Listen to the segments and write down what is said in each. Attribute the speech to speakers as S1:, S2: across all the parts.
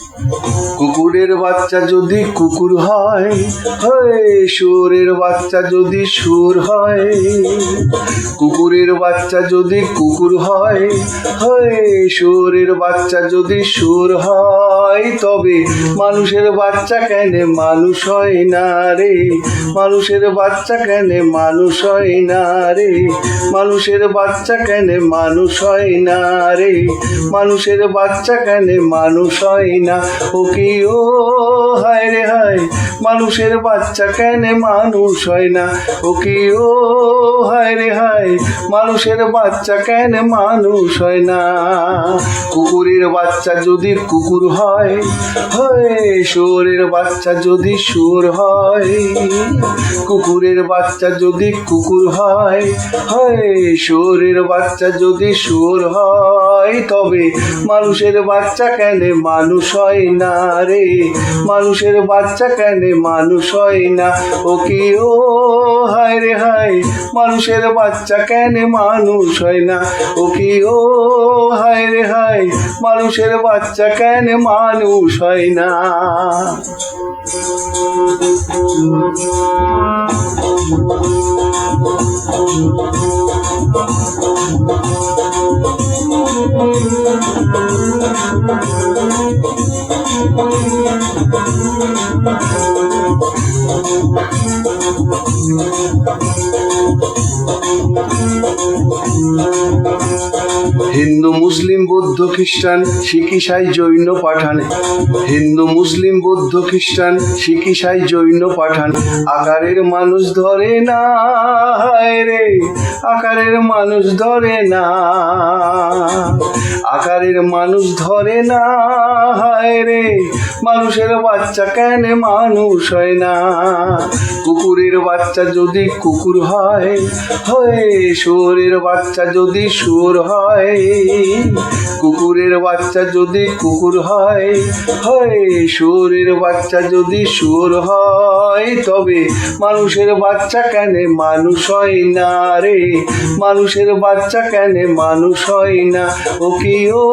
S1: Thank you. কুকুরের বাচ্চা যদি কুকুর হয় হয় সুরের বাচ্চা যদি সুর হয়, কুকুরের বাচ্চা যদি কুকুর হয় হয় সুরের বাচ্চা যদি সুর হয়, তবে মানুষের বাচ্চা কেন মানুষ হয় না রে? মানুষের বাচ্চা কেন মানুষ হয় না রে? মানুষের বাচ্চা কেন মানুষ হয় না রে? মানুষের বাচ্চা কেন মানুষ হয় না? ও কি ও হায় রে হায়, মানুষের বাচ্চা কেন মানুষ হয় না? ও কি ও হায় রে হায়, মানুষের বাচ্চা কেন মানুষ হয় না? কুকুরের বাচ্চা যদি কুকুর হয় হয় শুয়োরের বাচ্চা যদি সুর হয়, কুকুরের বাচ্চা যদি কুকুর হয় হয় শুয়োরের বাচ্চা যদি সুর হয়, তবে মানুষের বাচ্চা কেন মানুষ হয় না? রে মানুষের বাচ্চা কেন মানুষ হয় না? ও কি, ও হায় রে হায়। মানুষের বাচ্চা কেন মানুষ হয় না? ও কি, ও হায় রে হায়। মানুষের বাচ্চা কেন মানুষ হয় না? Thank you. হিন্দু, মুসলিম, বৌদ্ধ, খ্রিস্টান, শিখ ইসাই জৈন, পাঠান। হিন্দু, মুসলিম, বৌদ্ধ, খ্রিস্টান, শিখ ইসাই জৈন, পাঠান। আকারের মানুষ ধরে না রে, আকারের মানুষ ধরে না আকারের মানুষ ধরে না হায় রে, মানুষের বাচ্চা কেন মানুষ হয় না? কুকুরের বাচ্চা যদি কুকুর হয় হয়, শুয়োরের বাচ্চা যদি শুয়োর হয় কুকুরের বাচ্চা যদি কুকুর হয় হয়, শুয়োরের বাচ্চা যদি শুয়োর হয়, তবে মানুষের বাচ্চা কেন মানুষ হয় না রে? মানুষের বাচ্চা কেন মানুষ হয় না? ও কি ও,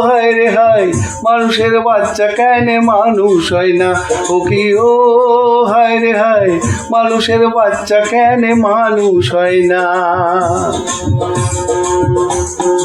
S1: হায় রে হায়, মানুষের বাচ্চা কেন মানুষ হয় না? ও কি ও, হায় রে হায়, মানুষের বাচ্চা কেন মানুষ হয় না?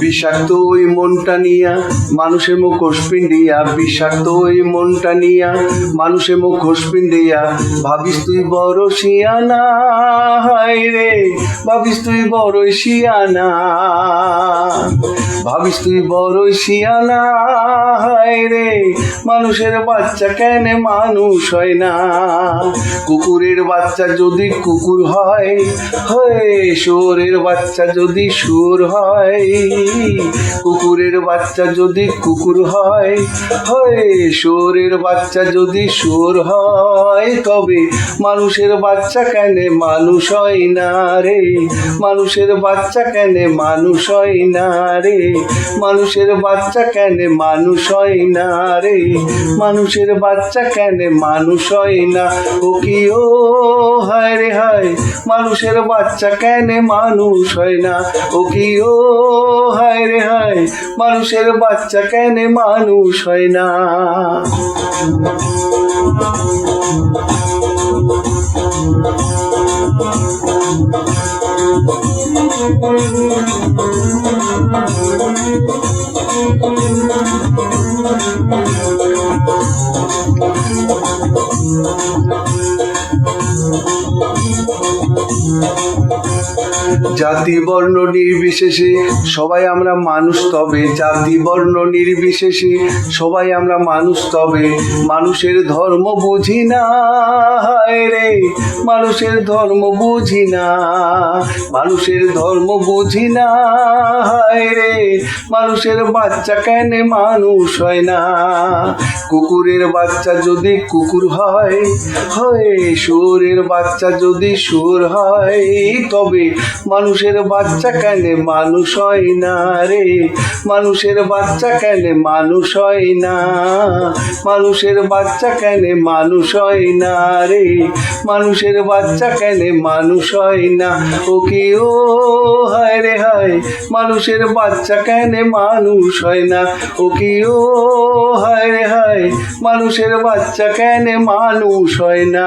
S1: বিষাক্ত ওই মনটা নিয়া, মানুষের মুখোশ পিন্ডিয়া বিষাক্ত ওই মনটা নিয়া, মানুষের মুখোশ পিন্ডিয়া ভাবিস তুই বড় শিয়ানা রে, ভাবিস তুই বড় শিয়ানা। ভাবিস তুই বড় শিয়ানা, হায় রে। মানুষের বাচ্চা কেন মানুষ হয় না? কুকুরের বাচ্চা যদি কুকুর হয়, হয়ে, শুয়োরের বাচ্চা যদি সুর হয়। কুকুরের বাচ্চা যদি কুকুর হয়, হয়ে, শুয়োরের বাচ্চা যদি সুর হয়। তবে মানুষের বাচ্চা কেন মানুষ হয় না রে? মানুষের বাচ্চা কেন মানুষ হয় না রে? মানুষের বাচ্চা কেন মানুষ হয় না রে? মানুষের বাচ্চা কেন মানুষ হয় না? ও কি ও হায় রে হায়? মানুষের বাচ্চা কেন মানুষ হয় না? ও কি ও হায় রে হায়? মানুষের বাচ্চা কেন মানুষ হয় না? Thank you. জাতি বর্ণ নির্বিশেষে সবাই আমরা মানুষ তবে, জাতি বর্ণ নির্বিশেষে সবাই আমরা মানুষ তবে, মানুষের ধর্ম বুঝি না রে, মানুষের ধর্ম বুঝি না, মানুষের ধর্ম বুঝি না রে, মানুষের বাচ্চা কেন মানুষ হয় না? কুকুরের বাচ্চা যদি কুকুর হয় হয় সুরের বাচ্চা যদি সুর হয়, তবে মানুষের বাচ্চা কেন মানুষ হয় না রে? মানুষের বাচ্চা কেন মানুষ হয় না? মানুষের বাচ্চা কেন মানুষ হয় না রে? মানুষের বাচ্চা কেন মানুষ হয় না? ও কি ও হায় রে হায়, মানুষের বাচ্চা কেন মানুষ হয় না? ও কি ও হায় রে হায়, মানুষের বাচ্চা কেন মানুষ হয় না?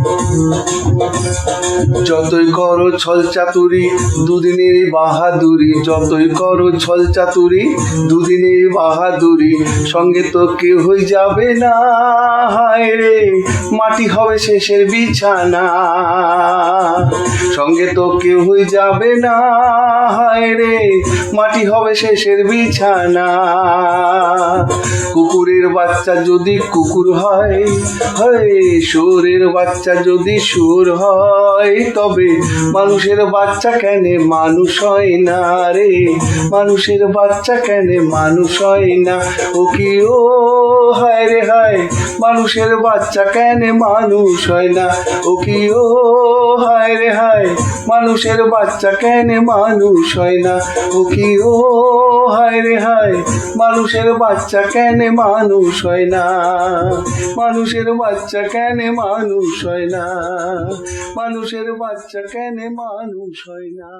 S1: যতই করো ছল চাতুরি, দুদিনের বাহাদুরি। যতই করো ছল চাতুরি, দুদিনের বাহাদুরি। সঙ্গে তো কেউই যাবে না। হায় রে, মাটি হবে শেষের বিছানা। সঙ্গে তো কেউই যাবে না। হায় রে, মাটি হবে শেষের বিছানা। কুকুরের বাচ্চা যদি কুকুর হয় হয় সুরের বাচ্চা যদি সুর হয় তবে মানুষের বাচ্চা কেন মানুষ হয় না রে? মানুষের বাচ্চা কেন মানুষ হয় না? ও কি ও? হায় রে হায়, মানুষের বাচ্চা কেন মানুষ হয় না? ও কি ও? হায় রে হায় মানুষের বাচ্চা কেন মানুষ হয় না? ও কি, ও হায় রে হায়, মানুষের বাচ্চা কেনে মানুষ হয় না? মানুষের বাচ্চা কেন মানুষ হয় না? মানুষের বাচ্চা কেন মানুষ হয় না?